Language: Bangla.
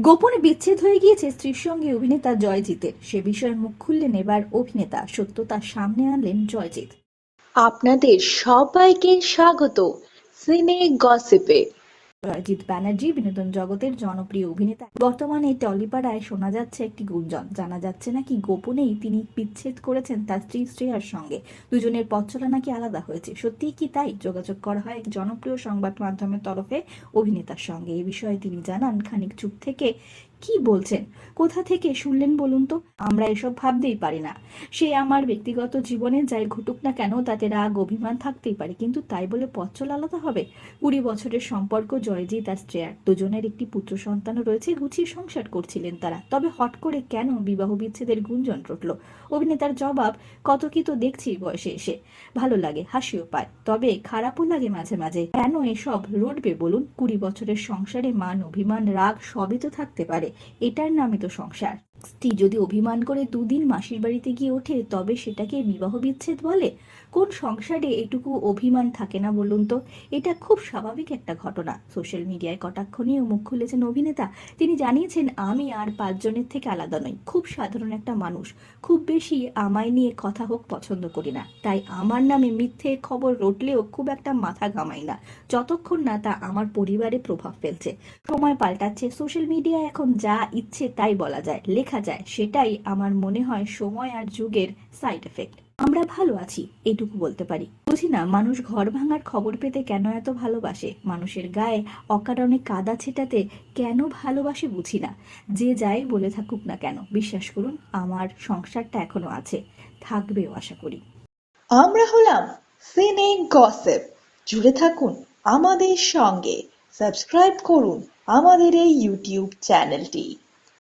গোপনে বিচ্ছেদ হয়ে গিয়েছে স্ত্রীর সঙ্গে অভিনেতা জয়জিতের সে বিষয়ে মুখ খুললেন এবার অভিনেতা সত্য তার সামনে আনলেন জয়জিৎ। আপনাদের সবাইকে স্বাগত। সিনে গসিপে। জয়জিৎ ব্যানার্জি, বিনোদন জগতের জনপ্রিয় অভিনেতা। বর্তমানে টলিপাড়ায় শোনা যাচ্ছে একটি গুঞ্জন। জানা যাচ্ছে নাকি গোপনেই তিনি বিচ্ছেদ করেছেন তার স্ত্রী শ্রেয়ার সঙ্গে। দুজনের পথচলা নাকি আলাদা হয়েছে। সত্যিই কি তাই? যোগাযোগ করা হয় এক জনপ্রিয় সংবাদ মাধ্যমের তরফে অভিনেতার সঙ্গে। এ বিষয়ে তিনি জানান, খানিক চুপ থেকে কি বলছেন? কোথা থেকে শুনলেন বলুন তো? আমরা এসব ভাবতেই পারি না। সে আমার ব্যক্তিগত জীবনে যাই ঘটুক না কেন, তাতে রাগ, অভিমান থাকতেই পারে। কিন্তু তাই বলে পথ চলা আলাদা হবে? কুড়ি বছরের সম্পর্ক, জয়জিৎ আর শ্রেয়ার দুজনের একটি পুত্র সন্তানও রয়েছে, গুছিয়ে সংসার করছিলেন তারা। তবে হট করে কেন বিবাহ বিচ্ছেদের গুঞ্জন রটল? অভিনেতার জবাব, কত কি তো দেখছি বয়সে এসে। ভালো লাগে, হাসিও পায়। তবে খারাপও লাগে মাঝে মাঝে। কেন এসব রটবে বলুন? কুড়ি বছরের সংসারে মান, অভিমান, রাগ সবই তো থাকতে পারে। এটার নামই তো সংসার। স্ত্রী যদি অভিমান করে দুদিন মাসির বাড়িতে গিয়ে ওঠে, তবে সেটাকে বিবাহ বিচ্ছেদ বলে? কোন সংসারে এটুকু অভিমান থাকে না বলুন তো? এটা খুব স্বাভাবিক একটা ঘটনা। সোশ্যাল মিডিয়ায় কটাক্ষ নিয়েও মুখ খুলেছেন অভিনেতা। তিনি জানিয়েছেন, আমি আর পাঁচজনের থেকে আলাদা নই। খুব সাধারণ একটা মানুষ। খুব বেশি আমায় নিয়ে কথা হোক পছন্দ করি না। তাই আমার নামে মিথ্যে খবর রটলেও খুব একটা মাথা ঘামাই না। যতক্ষণ না তা আমার পরিবারে প্রভাব ফেলছে। সময় পাল্টাচ্ছে। সোশ্যাল মিডিয়ায় এখন যা ইচ্ছে তাই বলা যায়। যায়, সেটাই আমার মনে হয় সময় আর যুগের সাইড এফেক্ট আমরা ভালো আছি এইটুকু বলতে পারি। বুঝি না, মানুষ ঘর ভাঙার খবর পেতে কেন এত ভালোবাসে? মানুষের গায়ে অকারণে কাদা ছেটাতে কেন ভালোবাসে বুঝি না। যে যাই বলে থাকুক না কেন, বিশ্বাস করুন, আমার সংসারটা এখনও আছে। থাকবেও আশা করি। আমরা হলাম সিনে গসেপ জুড়ে থাকুন আমাদের সঙ্গে। সাবস্ক্রাইব করুন আমাদের এই ইউটিউব চ্যানেলটি